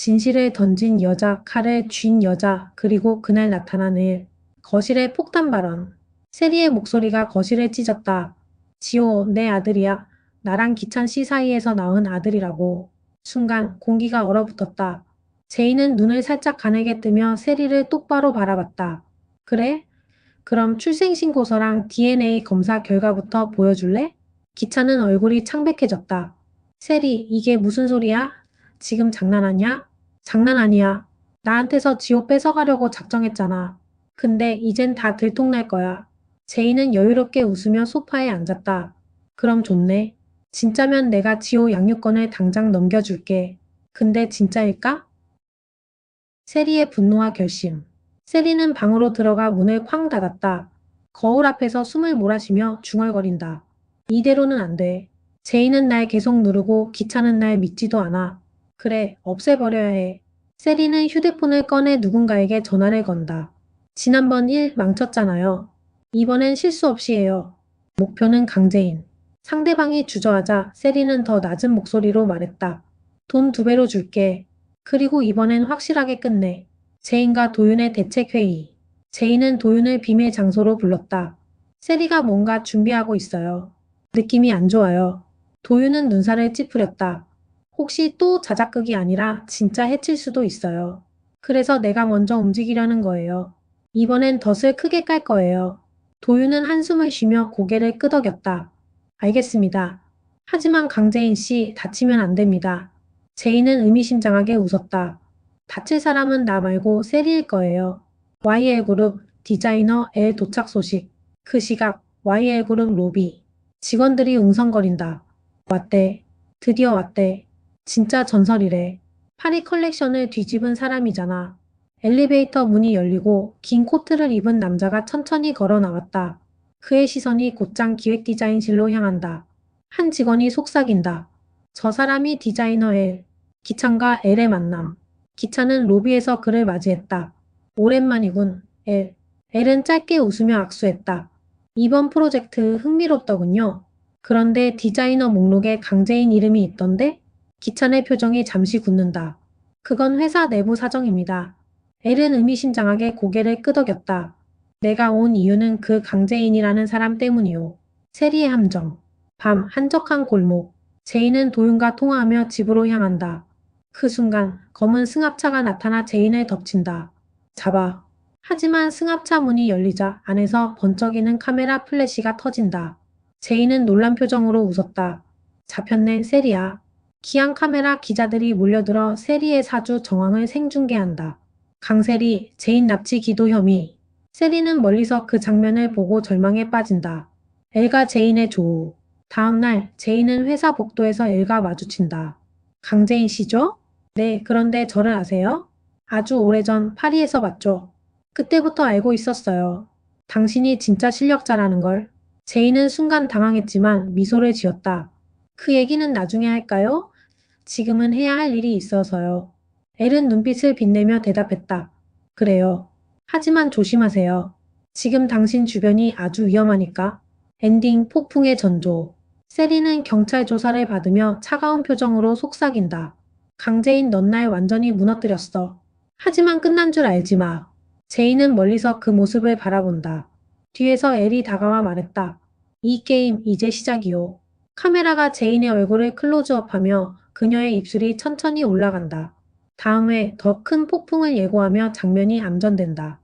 진실을 던진 여자, 칼을 쥔 여자, 그리고 그날 나타난 일. 거실의 폭탄 발언. 세리의 목소리가 거실을 찢었다. 지호, 내 아들이야. 나랑 기찬 씨 사이에서 낳은 아들이라고. 순간 공기가 얼어붙었다. 제이는 눈을 살짝 가늘게 뜨며 세리를 똑바로 바라봤다. 그래? 그럼 출생신고서랑 DNA 검사 결과부터 보여줄래? 기찬은 얼굴이 창백해졌다. 세리, 이게 무슨 소리야? 지금 장난하냐? 장난 아니야. 나한테서 지호 뺏어가려고 작정했잖아. 근데 이젠 다 들통날 거야. 제이는 여유롭게 웃으며 소파에 앉았다. 그럼 좋네. 진짜면 내가 지호 양육권을 당장 넘겨줄게. 근데 진짜일까? 세리의 분노와 결심. 세리는 방으로 들어가 문을 쾅 닫았다. 거울 앞에서 숨을 몰아쉬며 중얼거린다. 이대로는 안 돼. 제이는 날 계속 누르고 기차는 날 믿지도 않아. 그래, 없애버려야 해. 세리는 휴대폰을 꺼내 누군가에게 전화를 건다. 지난번 일 망쳤잖아요. 이번엔 실수 없이 해요. 목표는 강재인. 상대방이 주저하자 세리는 더 낮은 목소리로 말했다. 돈 두 배로 줄게. 그리고 이번엔 확실하게 끝내. 제인과 도윤의 대책회의. 제인은 도윤을 비밀 장소로 불렀다. 세리가 뭔가 준비하고 있어요. 느낌이 안 좋아요. 도윤은 눈살을 찌푸렸다. 혹시 또 자작극이 아니라 진짜 해칠 수도 있어요. 그래서 내가 먼저 움직이려는 거예요. 이번엔 덫을 크게 깔 거예요. 도윤은 한숨을 쉬며 고개를 끄덕였다. 알겠습니다. 하지만 강재인 씨 다치면 안 됩니다. 제이는 의미심장하게 웃었다. 다칠 사람은 나 말고 세리일 거예요. YL 그룹 디자이너 L 도착 소식. 그 시각 YL 그룹 로비. 직원들이 웅성거린다. 왔대. 드디어 왔대. 진짜 전설이래. 파리 컬렉션을 뒤집은 사람이잖아. 엘리베이터 문이 열리고 긴 코트를 입은 남자가 천천히 걸어 나왔다. 그의 시선이 곧장 기획 디자인실로 향한다. 한 직원이 속삭인다. 저 사람이 디자이너 L. 기찬과 L의 만남. 기찬은 로비에서 그를 맞이했다. 오랜만이군, L. L은 짧게 웃으며 악수했다. 이번 프로젝트 흥미롭더군요. 그런데 디자이너 목록에 강재인 이름이 있던데? 기찬의 표정이 잠시 굳는다. 그건 회사 내부 사정입니다. L은 의미심장하게 고개를 끄덕였다. 내가 온 이유는 그 강재인이라는 사람 때문이오. 세리의 함정. 밤 한적한 골목. 제인은 도윤과 통화하며 집으로 향한다. 그 순간 검은 승합차가 나타나 제인을 덮친다. 잡아. 하지만 승합차 문이 열리자 안에서 번쩍이는 카메라 플래시가 터진다. 제인은 놀란 표정으로 웃었다. 잡혔네 세리야. 기안 카메라 기자들이 몰려들어 세리의 사주 정황을 생중계한다. 강세리, 제인 납치 기도 혐의. 세리는 멀리서 그 장면을 보고 절망에 빠진다. 엘과 제인의 조우. 다음날 제인은 회사 복도에서 엘과 마주친다. 강재인 씨죠? 네, 그런데 저를 아세요? 아주 오래전 파리에서 봤죠. 그때부터 알고 있었어요. 당신이 진짜 실력자라는 걸. 제인은 순간 당황했지만 미소를 지었다. 그 얘기는 나중에 할까요? 지금은 해야 할 일이 있어서요. 엘은 눈빛을 빛내며 대답했다. 그래요. 하지만 조심하세요. 지금 당신 주변이 아주 위험하니까. 엔딩 폭풍의 전조. 세리는 경찰 조사를 받으며 차가운 표정으로 속삭인다. 강재인 넌 날 완전히 무너뜨렸어. 하지만 끝난 줄 알지 마. 제이는 멀리서 그 모습을 바라본다. 뒤에서 엘이 다가와 말했다. 이 게임 이제 시작이요. 카메라가 제인의 얼굴을 클로즈업하며 그녀의 입술이 천천히 올라간다. 다음 해더큰 폭풍을 예고하며 장면이 암전된다.